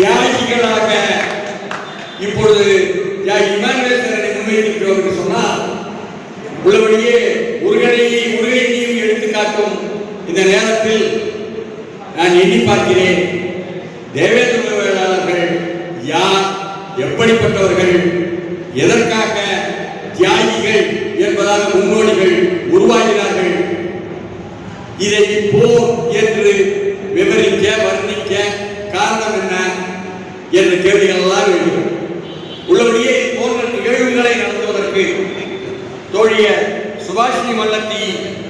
தியாகிகளாக இப்பொழுது தியாகி முன்வைத்திருக்கிறோம் என்று சொன்னால் உள்ளபடியே முருகனையை முருகனையும் எடுத்து காட்டும் இந்த நேரத்தில் நான் எண்ணி பார்க்கிறேன். தேவேந்திர வேளாளர்கள் யார் எப்படிப்பட்டவர்கள் எதற்காக தியாகிகள் என்பதாக முன்னோடிகள் உருவாகினார்கள். இதை போர் என்று விவரிக்க வர்ணிக்க காரணம் என்ன? என்ற கேள்விகள் எல்லாம் எழுகிறது. உள்ளபடியே போன்ற நிகழ்வுகளை நடத்துவதற்கு தோழிய சுபாஷினி மல்லத்தி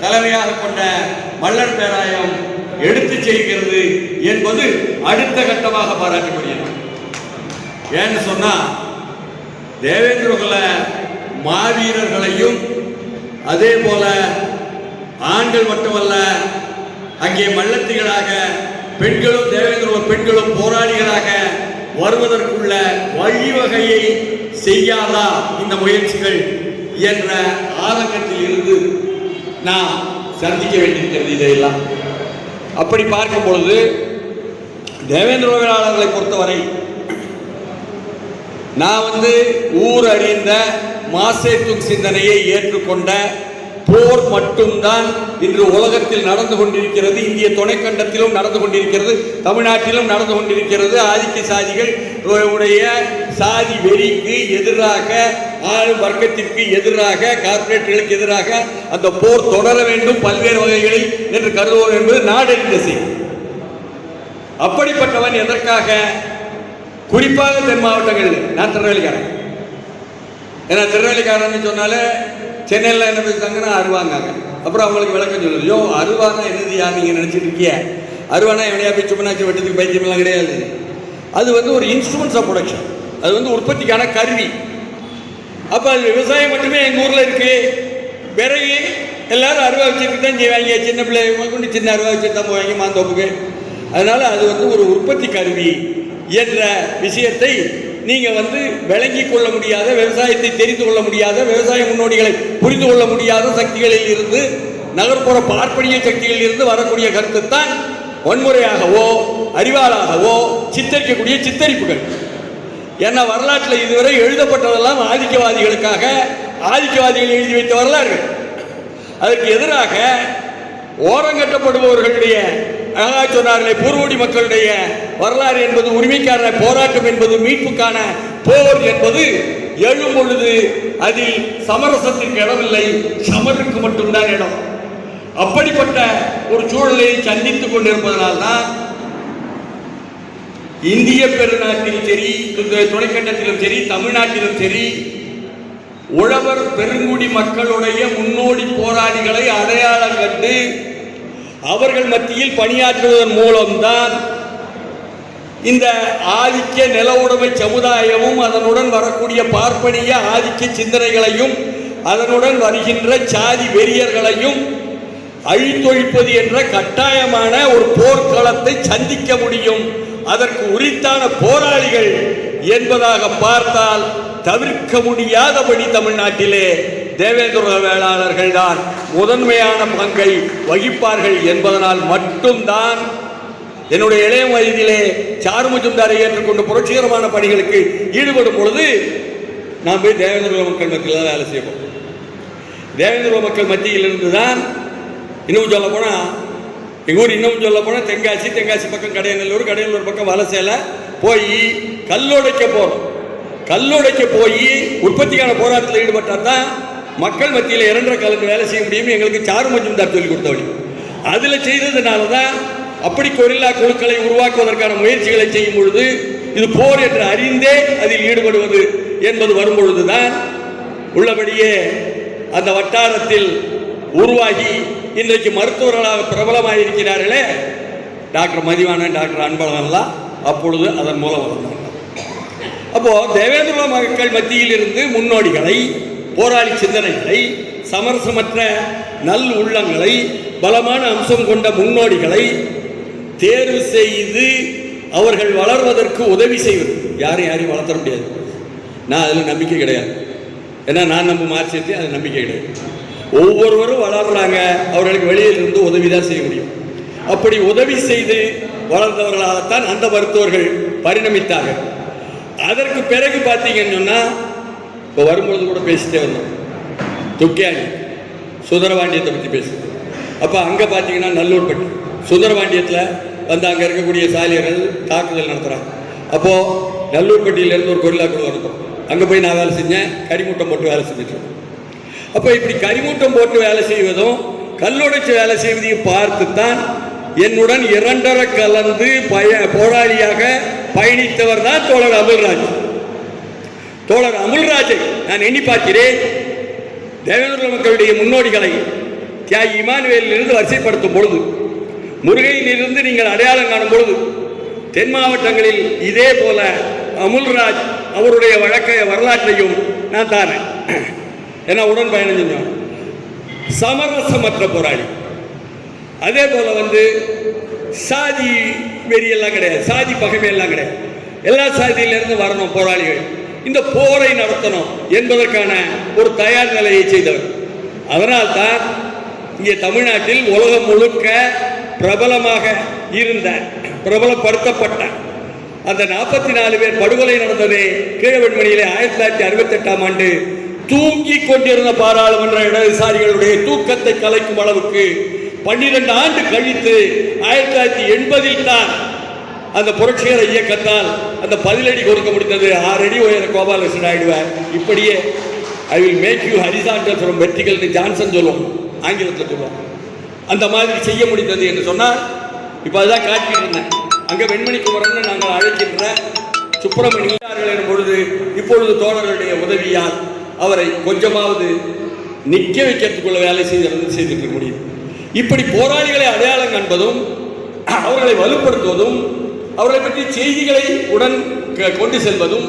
தலைமையாக கொண்ட மல்லர் பேராயம் எடுத்து செய்கிறது என்பது அடுத்த கட்டமாக பாராட்டப்படுகிறது. ஏன்னு சொன்னா தேவேந்திரகுல மாவீரர்களையும் அதே போல ஆண்கள் மட்டுமல்ல அங்கே மல்லத்திகளாக பெண்களும் தேவேந்திர பெண்களும் போராளிகளாக வருவதற்குள்ள வழிவகையை செய்யாதா இந்த முயற்சிகள் என்ற ஆதங்கத்தில் இருந்து நான் சந்திக்க வேண்டியிருக்கிறது இதையெல்லாம். அப்படி பார்க்கும் பொழுது தேவேந்திரவியலாளர்களை பொறுத்தவரை நான் வந்து ஊர் அறிந்த மாசேத்துங் சிந்தனையை ஏற்றுக்கொண்ட போர் மட்டும்தான் இன்று உலகத்தில் நடந்து கொண்டிருக்கிறது இந்திய துணைக்கண்டத்திலும் நடந்து கொண்டிருக்கிறது தமிழ்நாட்டிலும் நடந்து கொண்டிருக்கிறது. ஆதிக்க சாதிகள் உடைய சாதி வெறிக்கு எதிராக ஆளும் வர்க்கத்திற்கு எதிராக கார்பரேட்டுகளுக்கு எதிராக அந்த போர் தொடர வேண்டும் பல்வேறு வகைகளில் என்று கருதுவோம் என்பது நாடறிந்த செய்தி அப்படிப்பட்டவன் எதற்காக? குறிப்பாக தென் மாவட்டங்களில் நான் திருநெல்வேலிக்காரன். ஏன்னா திருநெல்வேலிக்காரன் சொன்னாலே சென்னையில் என்ன பேசுறாங்கன்னா அருவாங்காங்க. அப்புறம் அவங்களுக்கு விளக்கம் சொல்லுது. யோ அருவானா என்னதுயா நீங்கள் நினச்சிட்டு இருக்கிய அருவானா எவனையா போய் சும்மனாச்சி வெட்டத்துக்கு பைத்தியமெல்லாம் கிடையாது. அது வந்து ஒரு இன்ஸ்ட்ருமெண்ட்ஸ் ஆஃப் ப்ரொடக்ஷன் அது வந்து உற்பத்திக்கான கருவி. அப்போ அது விவசாயம் மட்டுமே எங்கள் ஊரில் இருக்குது விறகு எல்லாரும் அருவா வச்சுட்டு தான் செய்வாங்க. சின்ன பிள்ளை கொண்டு சின்ன அருவா வச்சுட்டு தான் போவாங்க மாந்தோப்புக்கு. அதனால் அது வந்து ஒரு உற்பத்தி கருவி என்ற விஷயத்தை நீங்கள் வந்து விளங்கிக் கொள்ள முடியாத விவசாயத்தை தெரிந்து கொள்ள முடியாத விவசாய முன்னோடிகளை புரிந்து கொள்ள முடியாத சக்திகளில் இருந்து நகர்ப்புற பார்ப்பனிய சக்திகளில் இருந்து வரக்கூடிய கருத்து தான் வன்முறையாகவோ அறிவாளாகவோ சித்தரிக்கக்கூடிய சித்தரிப்புகள். ஏன்னா வரலாற்றில் இதுவரை எழுதப்பட்டதெல்லாம் ஆதிக்கவாதிகளுக்காக ஆதிக்கவாதிகள் எழுதி வைத்த வரலாறு அதற்கு எதிராக ஓரங்கட்டப்படுபவர்களுடைய அழகா சொன்னார்களே பூர்வடி மக்களுடைய வரலாறு என்பது உரிமைக்கான போராட்டம் என்பது மீட்புக்கான போர் என்பது எழும் பொழுது அதில் சமரசத்திற்கு இடமில்லை சமருக்கு மட்டும்தான் இடம். அப்படிப்பட்ட ஒரு சூழலை சந்தித்துக் கொண்டிருப்பதனால்தான் இந்திய பெருநாட்டிலும் சரி இந்த துணைக்கண்டத்திலும் சரி தமிழ்நாட்டிலும் சரி உழவர் பெருங்குடி மக்களுடைய முன்னோடி போராளிகளை அடையாளம் கண்டு அவர்கள் மத்தியில் பணியாற்றுவதன் மூலம்தான் இந்த ஆதிக்க நில உடைமை சமுதாயமும் அதனுடன் வரக்கூடிய பார்ப்பனிய ஆதிக்க சிந்தனைகளையும் அதனுடன் வருகின்ற சாதி வெறியர்களையும் அழித்தொழிப்பது என்ற கட்டாயமான ஒரு போர்க்களத்தை சந்திக்க முடியும். அதற்கு உரித்தான போராளிகள் என்பதாக பார்த்தால் தவிர்க்க முடியாதபடி தமிழ்நாட்டிலே தேவேந்திர வேளாளர்கள் தான் முதன்மையான பங்கை வகிப்பார்கள் என்பதனால் மட்டும்தான் என்னுடைய இளைய வயதிலே சாரு மஜும்தாரை ஏற்றுக்கொண்டு புரட்சிகரமான பணிகளுக்கு ஈடுபடும் பொழுது நாம் போய் தேவேந்திர மக்கள் மத்தியில் வேலை செய்வோம். தேவேந்திர மக்கள் மத்தியிலிருந்து தான் இன்னும் சொல்ல போனால் எங்கள் ஊர் இன்னும் சொல்ல போனால் தென்காசி தென்காசி பக்கம் கடையநல்லூர் கடையநல்லூர் பக்கம் வலசேல போய் கல்லுடைக்க போகிறோம் கல்லுடைக்க போய் உற்பத்திக்கான போராட்டத்தில் ஈடுபட்டால் தான் மக்கள் மத்தியில் இரண்டரை காலத்து வேலை செய்ய முடியும் எங்களுக்கு சாரு மஜும்தார் சொல்லி கொடுத்தவழி அதில் செய்ததுனால தான் அப்படி கொரில்லா குழுக்களை உருவாக்குவதற்கான முயற்சிகளை செய்யும் பொழுது இது போர் என்று அறிந்தே அதில் ஈடுபடுவது என்பது வரும் பொழுதுதான் உள்ளபடியே அந்த வட்டாரத்தில் உருவாகி இன்றைக்கு மருத்துவர்களாக பிரபலமாக இருக்கிறார்களே டாக்டர் மதிவானன் டாக்டர் அன்பழகன்லாம் அப்பொழுது அதன் மூலம் வந்தாங்க அப்போது தேவேந்திர மக்கள் மத்தியில் இருந்து முன்னோடிகளை போராளி சிந்தனைகளை சமரசமற்ற நல் உள்ளங்களை பலமான அம்சம் கொண்ட முன்னோடிகளை தேர்வு செய்து அவர்கள் வளர்வதற்கு உதவி செய்வது. யாரும் யாரையும் வளர்த்த முடியாது. நான் அதில் நம்பிக்கை கிடையாது. ஏன்னா நான் நம்ம மார்க்சியத்தை அது நம்பிக்கை கிடையாது. ஒவ்வொருவரும் வளர்றாங்க. அவர்களுக்கு வெளியில் இருந்து உதவி தான் செய்ய முடியும். அப்படி உதவி செய்து வளர்ந்தவர்களாகத்தான் அந்த மருத்துவர்கள் பரிணமித்தார்கள். அதற்கு பிறகு பார்த்தீங்கன்னு சொன்னால் இப்போ வரும்பொழுது கூட பேசிட்டே வந்தோம். துக்கியாணி சுந்தரபாண்டியத்தை பற்றி பேசு அப்போ அங்கே பார்த்தீங்கன்னா நல்லூர்பட்டி சுந்தரபாண்டியத்தில் வந்து அங்கே இருக்கக்கூடிய சாலியர்கள் தாக்குதல் நடத்துகிறாங்க அப்போது நல்லூர்பட்டியிலேருந்து ஒரு கொரில்லா குழு நடத்தும் அங்கே போய் நான் வேலை செஞ்சேன் கரிமூட்டம் போட்டு வேலை செஞ்சுட்டு அப்போ இப்படி கரிமூட்டம் போட்டு வேலை செய்வதும் கல்லுடைச்சு வேலை செய்வதையும் பார்த்துத்தான் என்னுடன் இரண்டரை கலந்து பய போராளியாக பயணித்தவர் தான் தோழர் அமல்ராஜ். தோழர் அமுல்ராஜை நான் எண்ணி பார்க்கிறேன். தேவேந்திர மக்களுடைய முன்னோடிகளை தியாகி இமானுவேலிருந்து வரிசைப்படுத்தும் பொழுது முருகையிலிருந்து நீங்கள் அடையாளம் காணும் பொழுது தென் மாவட்டங்களில் இதே போல அமுல்ராஜ் அவருடைய வழக்க வரலாற்றையும் நான் தானேன் ஏன்னா உடன் பயணம் செஞ்சோம் சமரசமற்ற போராளி. அதே போல வந்து சாதி வெறியெல்லாம் கிடையாது. சாதி பகைமையெல்லாம் கிடையாது. எல்லா சாதியிலேருந்து வரணும் போராளிகள். இந்த போரை நடத்தணும் என்பதற்கான ஒரு தயார் நிலையை செய்தவர். அதனால்தான் இங்கே தமிழ்நாட்டில் உலகம் முழுக்க பிரபலமாக இருந்த பிரபலப்படுத்தப்பட்ட. அந்த நாற்பத்தி நாலு பேர் படுகொலை நடந்தது கீழவெண்மணியிலே ஆயிரத்தி தொள்ளாயிரத்தி அறுபத்தி எட்டாம் ஆண்டு தூங்கி கொண்டிருந்த பாராளுமன்ற இடதுசாரிகளுடைய தூக்கத்தை கலைக்கும் அளவுக்கு பன்னிரண்டு ஆண்டு கழித்து ஆயிரத்தி தொள்ளாயிரத்தி எண்பதில் தான் அந்த புரட்சிகர இயக்கத்தால் அந்த பதிலடி கொடுக்க முடிந்தது. ஆறு அடி உயர கோபாலகிருஷ்ணன் ஆயிடுவார். இப்படியே I will make you horizontal from வெர்டிகல்னு Johnson சொல்லுவோம் ஆங்கிலத்தில் சொல்லுவோம் அந்த மாதிரி செய்ய முடிந்தது என்று சொன்னால் இப்போ அதுதான் காட்டிட்டு இருந்தேன். அங்கே வெண்மணி குமரன் நாங்கள் அழைக்கின்ற சுப்பிரமணியார்கள் எனும் பொழுது இப்பொழுது தோழர்களுடைய உதவியால் அவரை கொஞ்சமாவது நிற்க வைக்கிறதுக்குள்ள வேலை செய்து செய்திருக்க முடியும். இப்படி போராளிகளை அடையாளம் காண்பதும் அவர்களை வலுப்படுத்துவதும் அவர்களை பற்றி செய்திகளை உடன் க- கொண்டு செல்வதும்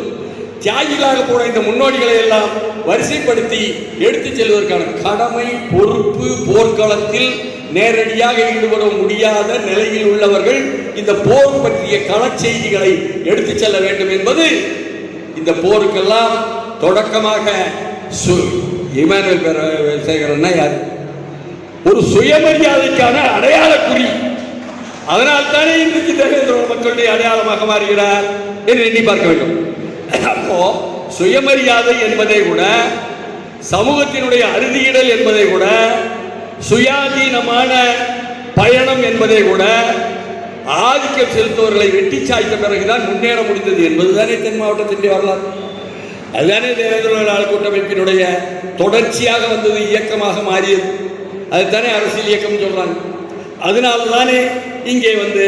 தியாகிகளாக போன இந்த முன்னோடிகளை எல்லாம் வரிசைப்படுத்தி எடுத்துச் செல்வதற்கான கடமை பொறுப்பு போர்க்களத்தில் நேரடியாக ஈடுபட முடியாத நிலையில் உள்ளவர்கள் இந்த போர் பற்றிய களச் செய்திகளை எடுத்துச் செல்ல வேண்டும் என்பது இந்த போருக்கெல்லாம் தொடக்கமாக சு இமானுவேல் பேர சேகரன்னா யார்? ஒரு சுயமரியாதைக்கான அடையாள குறி அதனால் தானே இன்றைக்கு தேவேந்திர மக்களுடைய அடையாளமாக மாறுகிறார் என்று எண்ணி பார்க்க வேண்டும். அப்போ சுயமரியாதை என்பதை கூட சமூகத்தினுடைய அறுதியிடல் என்பதை கூட சுயாதீனமான பயணம் என்பதை கூட ஆதிக்கம் செலுத்துவர்களை வெட்டி சாய்த்த பிறகுதான் முன்னேற முடிந்தது என்பதுதானே தென் மாவட்டத்தின் வரலாறு. அதுதானே தேவேந்திர நாள் கூட்டமைப்பினுடைய தொடர்ச்சியாக வந்தது இயக்கமாக மாறியது. அதுதானே அரசியல் இயக்கம் சொல்றாங்க. அதனால தானே இங்கே வந்து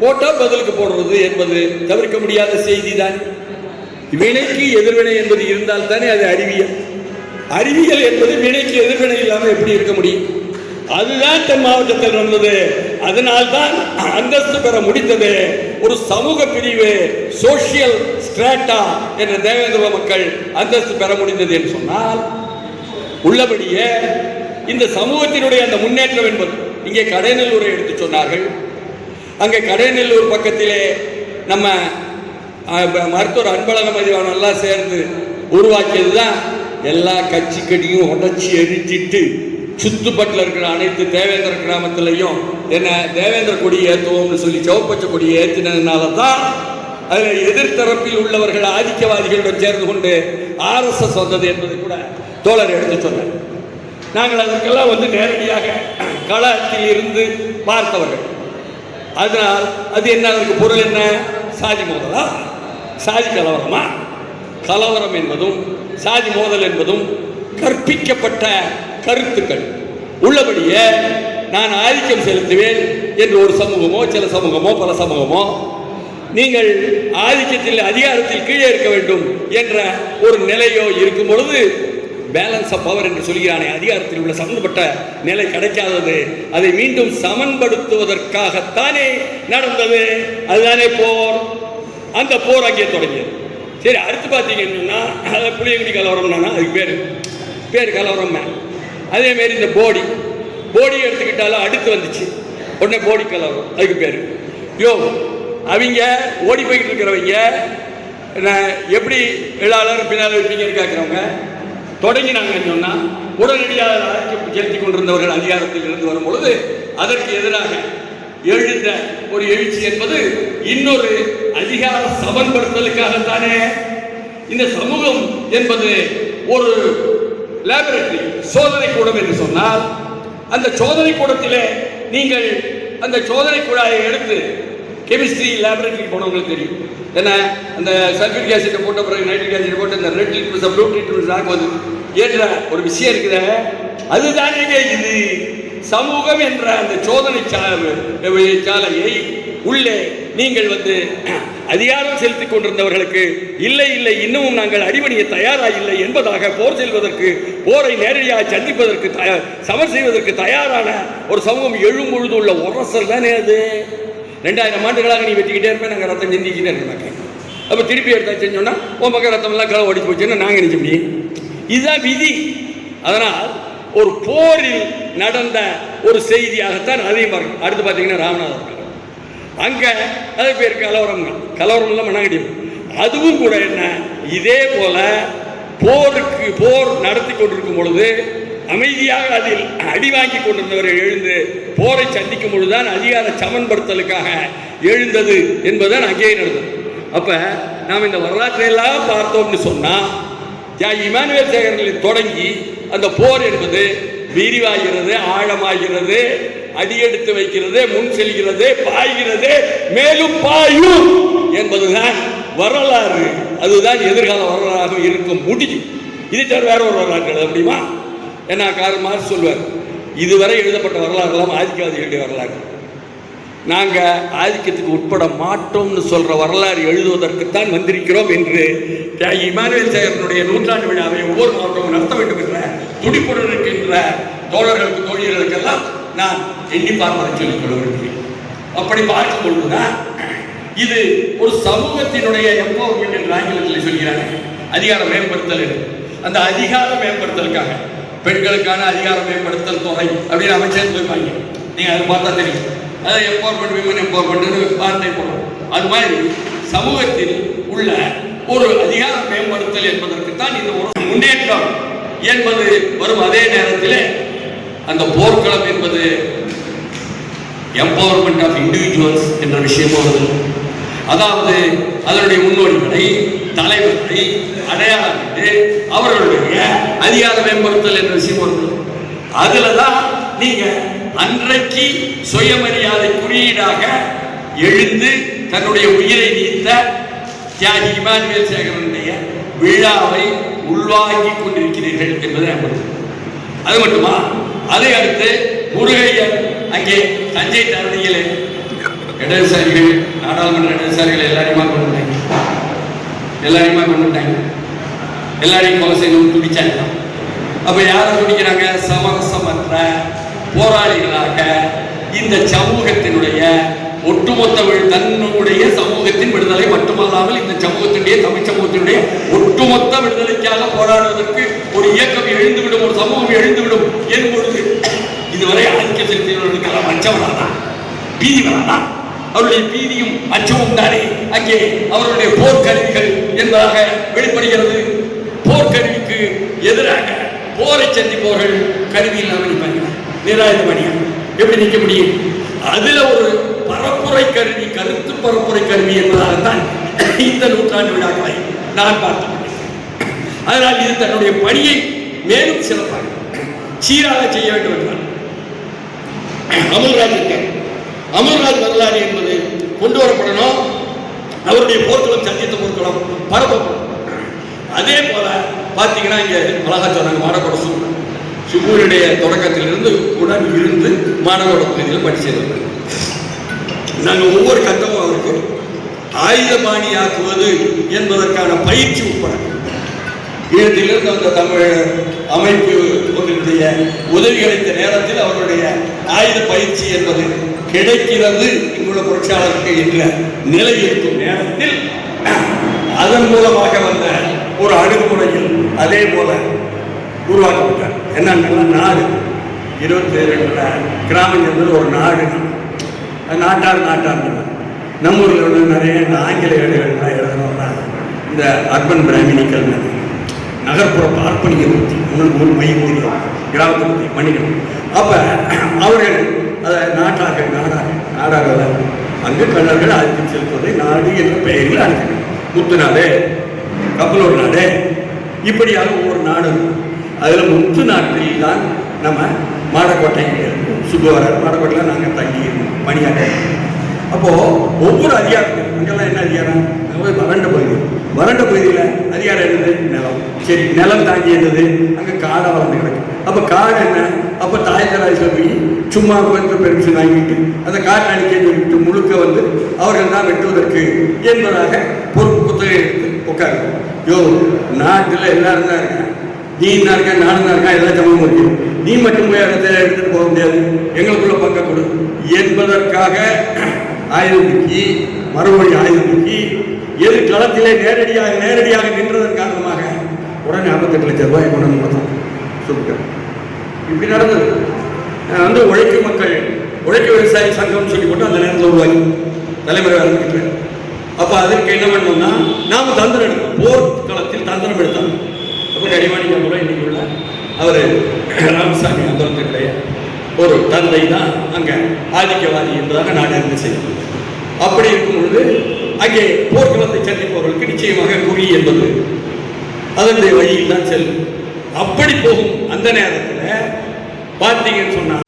போட்டால் பதிலுக்கு போடுறது என்பது தவிர்க்க முடியாத செய்தி தான் வினைக்கு எதிர்வினை என்பது இருந்தால் தானே அது அறிவியல். அறிவியல் என்பது வினைக்கு எதிர்வினை இல்லாமல் எப்படி இருக்க முடியும்? அதுதான் தென் மாவட்டத்தில் நடந்தது. அதனால்தான் அந்தஸ்து பெற முடிந்தது. ஒரு சமூக பிரிவு சோசியல் ஸ்ட்ராட்டா என்ற தேவேந்திர மக்கள் அந்தஸ்து பெற முடிந்தது என்று சொன்னால் உள்ளபடியே இந்த சமூகத்தினுடைய அந்த முன்னேற்றம் என்பது இங்கே கடைநல்லூரை எடுத்து சொன்னார்கள். அங்கே கடைநல்லூர் பக்கத்திலே நம்ம மருத்துவர் அன்பழகம் எல்லாம் சேர்ந்து உருவாக்கியது தான் எல்லா கட்சி கடியும் உடச்சி எரிஞ்சிட்டு சுத்துப்பட்டில் இருக்கிற அனைத்து தேவேந்திர கிராமத்திலையும் என்ன தேவேந்திர கொடி ஏற்றுவோம்னு சொல்லி சிவப்பச்சை கொடியை ஏற்றினதுனால தான் அதில் எதிர்த்தரப்பில் உள்ளவர்கள் ஆதிக்கவாதிகளுடன் சேர்ந்து கொண்டு ஆர்எஸ்எஸ் வந்தது என்பதை கூட தோழர் எடுத்து சொன்னார். நாங்கள் அதற்கெல்லாம் வந்து நேரடியாக களத்தில் இருந்து பார்த்தவர்கள். அதனால் அது என்ன அதற்கு பொருள் என்ன? சாதி மோதலா? சாதி கலவரமா? கலவரம் என்பதும் சாதி மோதல் என்பதும் கற்பிக்கப்பட்ட கருத்துக்கள். உள்ளபடியே நான் ஆதிக்கம் செலுத்துவேன் என்று ஒரு சமூகமோ சில சமூகமோ பல சமூகமோ நீங்கள் ஆதிக்கத்தில் அதிகாரத்தில் கீழே இருக்க வேண்டும் என்ற ஒரு நிலையோ இருக்கும் பொழுது பேலன்ஸ் ஆஃப் பவர் என்று சொல்கிறானே அதிகாரத்தில் உள்ள சம்பந்தப்பட்ட நிலை கிடைக்காதது. அதை மீண்டும் சமன்படுத்துவதற்காகத்தானே நடந்தது. அதுதானே போர். அந்த போர் அங்கே தொடங்கியது. சரி அடுத்து பார்த்தீங்கன்னா அது புளியங்குடி கலவரம்னா அதுக்கு பேர். பேர் கலவரம் அதேமாரி இந்த போடி. போடி எடுத்துக்கிட்டாலும் அடுத்து வந்துச்சு. உடனே போடி கலவரம் அதுக்கு பேர். யோ அவங்க ஓடி போய்கிட்டு இருக்கிறவங்க எப்படி எழாளர் பின்னால் இருப்பீங்கன்னு கேட்குறவங்க தொடங்கினாங்கன்னு சொன்னால் உடனடியாக ஆட்சி செலுத்தி கொண்டிருந்தவர்கள் அதிகாரத்தில் இருந்து வரும் பொழுது அதற்கு எதிராக எழுந்த ஒரு எழுச்சி என்பது இன்னொரு அதிகார சமன்படுத்தலுக்காகத்தானே. இந்த சமூகம் என்பது ஒரு லேபரேட்டரி சோதனை கூடம் என்று சொன்னால் அந்த சோதனை கூடத்திலே நீங்கள் அந்த சோதனை குழாயை எடுத்து கெமிஸ்ட்ரி லேபரேட்டரி போனவங்களுக்கு தெரியும். என்ன அந்த சல்ஃபியூரிக் ஆசிட்டை போட்ட பிறகு நைட்ரிக் ஆசிட் போட்டு அந்த ரெட் லிட்மஸ் ப்ளூ லிட்மஸ் நாக்கு வந்து ஏற்ற ஒரு விஷயம் இருக்குத அதுதானே இது சமூகம் என்ற அந்த சோதனை சா- சாலையை உள்ளே நீங்கள் வந்து அதிகாரம் செலுத்திக் கொண்டிருந்தவர்களுக்கு இல்லை இல்லை இன்னமும் நாங்கள் அடிபணிய தயாரா இல்லை என்பதாக போர் செல்வதற்கு போரை நேரடியாக சந்திப்பதற்கு தயார் சமர் செய்வதற்கு தயாரான ஒரு சமூகம் எழும் பொழுது உள்ள உரசல் தானே அது? ரெண்டாயிரம் ஆண்டுகளாக நீ வெட்டிக்கிட்டே இருப்பேன் நாங்கள் ரத்தம் சிந்திக்கிட்டே இருக்க அப்போ திருப்பி எடுத்தா செஞ்சோன்னா உன் பக்கம் ரத்தமெல்லாம் களை ஓடிச்சு போச்சுன்னு நாங்கள் நினைச்ச முடியும்? இதுதான் விதி. அதனால் ஒரு போரில் நடந்த ஒரு செய்தியாகத்தான் அதையும் பார்க்கணும் அடுத்து பார்த்தீங்கன்னா ராமநாதர் அங்கே அது பேர் கலவரம் கலவரம்லாம் மண்ணாங்கடியும் அதுவும் கூட என்ன? இதே போல போருக்கு போர் நடத்தி கொண்டிருக்கும் பொழுது அமைதியாக அதில் அடி வாங்கி கொண்டிருந்தவர்கள் எழுந்து போரை சந்திக்கும் பொழுதுதான் அதிகார சமன்படுத்தலுக்காக எழுந்தது என்பதுதான் அங்கேயே நடந்தது. அப்ப நாம் இந்த வரலாற்றை எல்லாம் பார்த்தோம்னு சொன்னா இமானுவேல் சேகரனில் தொடங்கி அந்த போர் என்பது விரிவாகிறது ஆழமாகிறது அடியெடுத்து வைக்கிறது முன் செல்கிறது பாய்கிறது மேலும் பாயும் என்பதுதான் வரலாறு. அதுதான் எதிர்கால வரலாறாக இருக்கும் முடியும். இதை தவிர வேற ஒரு வரலாறு எழுத முடியுமா ஏன்னா கார் மாதிரி சொல்லுவார். இதுவரை எழுதப்பட்ட வரலாறு எல்லாம் ஆதிக்கவாதிகளுடைய வரலாறு. நாங்கள் ஆதிக்கத்துக்கு உட்பட மாட்டோம்னு சொல்கிற வரலாறு எழுதுவதற்குத்தான் வந்திருக்கிறோம் என்று இமானுவேல் சேகரனுடைய நூற்றாண்டு விழாவை ஒவ்வொரு மாவட்டமும் நடத்த வேண்டும் என்ற துடிப்புடன் இருக்கின்ற தோழர்களுக்கு தோழியர்களுக்கெல்லாம் நான் எண்ணி பார்ப்பதை சொல்லிக் கொள்ள விரும்புகிறேன். அப்படி பார்க்கும் பொழுதுதான் இது ஒரு சமூகத்தினுடைய எம்பவர்மெண்ட் என்று ஆங்கிலத்தில் சொல்கிறாங்க. அதிகார மேம்படுத்தல் அந்த அதிகார மேம்படுத்தலுக்காக பெண்களுக்கான அதிகார மேம்படுத்தல் தொகை அப்படின்னு அமைச்சர் வைப்பாங்க நீங்கள் அதை பார்த்தா தெரியும். அதாவது எம்பவர்மெண்ட் விமன் எம்பவர்மெண்ட் வார்த்தை போடுறோம் அது மாதிரி சமூகத்தில் உள்ள ஒரு அதிகார மேம்படுத்தல் என்பதற்கு தான் இந்த ஒரு முன்னேற்றம் என்பது வரும் அதே நேரத்தில் அந்த போர்க்களம் என்பது எம்பவர்மெண்ட் ஆஃப் இண்டிவிஜுவல்ஸ் என்ற விஷயமும் அதாவது அதனுடைய முன்னோடிகளை தலைவர்களை அடையாளமிட்டு அவர்களுடைய அதிகார மேம்படுத்தல் என்ற விஷயம் வருது. அதுல தான் நீங்க அன்றைக்கு சுயமரியாதை குறியீடாக எழுந்து தன்னுடைய உயிரை நீத்த தியாகி இமானுவேல் சேகரனுடைய விழாவை உள்வாங்கிக் கொண்டிருக்கிறீர்கள் என்பதை அது மட்டுமா? அதை அடுத்து முருகையர் அங்கே தஞ்சை தரணியில் இடதுசாரிகள் நாடாளுமன்ற இடதுசாரிகள் எல்லாரையுமா கொண்டு எல்லாரையுமா கொண்டு எல்லாரையும் கொலை செய்யணும்னு துடிச்சாங்க. அப்ப யாரை துடிக்கிறாங்க? சமரசமற்ற போராளிகளாக இந்த சமூகத்தினுடைய ஒட்டுமொத்த தன்னுடைய சமூகத்தின் விடுதலை மட்டுமல்லாமல் இந்த சமூகத்தினுடைய தமிழ் சமூகத்தினுடைய ஒட்டுமொத்த விடுதலைக்காக போராடுவதற்கு ஒரு இயக்கம் எழுந்துவிடும் ஒரு சமூகம் எழுந்துவிடும் என்பொழுது இதுவரை ஆதிக்க செலுத்தியவர்களுக்கெல்லாம் அச்சம் வராதா பீதி வராதா அவருடைய பீதியும் அச்சமும் தானே? அங்கே அவருடைய போர்க்கருவிகள் என்பதாக வெளிப்படுகிறது. போர்க்கருவிக்கு எதிராக போரை சந்திப்பவர்கள் கருவி இல்லாமல் நிற்பாங்க நிராயுத எப்படி நிற்க முடியும்? அதுல ஒரு பரப்புரை கருவி கருத்து பரப்புரை கருவி என்பதாகத்தான் இந்த நூற்றாண்டு விழாக்களை நான் பார்த்து அதனால் இது தன்னுடைய பணியை மேலும் சிறப்பாக சீராக செய்ய வேண்டும் என்றார். அமல்ராஜ் அமல்ராஜ் வரலாறு என்பது கொண்டு வரப்படணும். அவருடைய போர்க்களம் சந்தித்த போர்க்களம் பரப்பப்படும் அதே போல பார்த்தீங்கன்னா இங்கே அழகா சொன்னாங்க மாடக்கோட சூழல் சுகூருடைய தொடக்கத்திலிருந்து உடன் இருந்து மாணவரோட பகுதியில் படிச்சிருந்தாங்க நாங்கள் ஒவ்வொரு கட்டமும் அவருக்கு ஆயுதபாணியாக்குவது என்பதற்கான பயிற்சி உட்பட ஈழத்திலிருந்து அந்த தமிழ் அமைப்பு ஒன்றினுடைய உதவி கிடைத்த நேரத்தில் அவருடைய ஆயுத பயிற்சி என்பது கிடைக்கிறது இங்குள்ள புரட்சியாளருக்கு என்ற நிலை இருக்கும். நேரத்தில் அதன் மூலமாக வந்த ஒரு அணுகுமுறையில் அதே போல உருவாக்கப்பட்டார். என்னன்னா நாடு. இருபத்தி ரெண்டு கிராமம் என்பது ஒரு நாடு. நாட்டார் நாட்டார் நம்ம ஊரில் உள்ள நிறைய இந்த ஆங்கில ஏடுகள்லாம் எழுதணும்னா இந்த அர்பன் பிராமினிக்கல் நகர்ப்புற பார்ப்பனிய பற்றி உனக்கு ஒரு மையம் கிராமத்தை பற்றி மன்னிக்கணும் அப்போ அவர்கள் அதை நாட்டாக நாடாக நாடாக அங்கு கண்ணர்கள் ஆதிக்கம் செலுத்துவதை நாடு என்ற பெயரில் அழைக்கிறேன் முத்து நாடு கப்பலூர் நாடு இப்படியாக ஒவ்வொரு நாடும் அதில் முத்து நாட்டில் தான் நம்ம மாடக்கோட்டை சுப்புவரர் மாடக்கோட்டையில் நாங்கள் தங்கி பணியாற்றோம். அப்போது ஒவ்வொரு அதிகாரம் அங்கெல்லாம் என்ன அதிகாரம்? போய் வறண்ட பகுதி. வறண்ட பகுதியில் அதிகாரம் என்னது? நிலம். சரி நிலம் தாங்கி இருந்தது அங்கே காடை வளர்ந்து கிடக்கு. அப்போ காடு என்ன? அப்போ தாய் தாய்தராஜில் போய் சும்மா கொஞ்சம் பெர்மிஷன் வாங்கிட்டு அந்த காட்டை அடிக்க சொல்லிட்டு முழுக்க வந்து அவர்கள் தான் வெட்டுவதற்கு என்பதாக பொறுப்பு குத்தகை எடுத்து உட்காரு யோ நாட்டில் எல்லாரும் தான் இருக்காங்க. நீ என்ன இருக்க நானும் தான் இருக்கா எல்லா சமமும் இருக்கு நீ மட்டும் போய் இடத்துல எடுத்துட்டு போக முடியாது. எங்களுக்குள்ள பங்க கொடு. என்பதற்காக ஆயுதம் மறுபடி ஆயுதத்துக்கு எது களத்திலே நேரடியாக நேரடியாக நின்றதன் காரணமாக உடனே ஐம்பத்தெட்டு லட்சம் ரூபாய் கொண்டு வந்து கொடுத்தோம் சொல்லுங்கள் இப்படி நடந்தது. வந்து உழைக்கும் மக்கள் உழைக்க விவசாய சங்கம்னு சொல்லி போட்டு அந்த நேரத்தில் உருவாக்கி தலைமுறை ஆரம்பிக்கிறேன் அப்போ அதற்கு என்ன பண்ணோம்னா நாம் தந்திரம் எடுத்தோம் போர் காலத்தில் தந்திரம் எடுத்தோம் அப்போ அடிவாணிக்க கூட இன்னைக்கு உள்ள அவர் ராமசாமி அந்தரத்தினுடைய ஒரு தந்தை தான் அங்கே ஆதிக்கவாதி என்பதாக நான் அறிந்து செய்வேன் அப்படி இருக்கும் பொழுது அங்கே போர்க்களத்தை சந்திப்பவர்களுக்கு நிச்சயமாக குறி என்பது. அதனுடைய வழியில் தான் செல்லும். அப்படி போகும் அந்த நேரத்தில் பார்த்தீங்கன்னு சொன்னா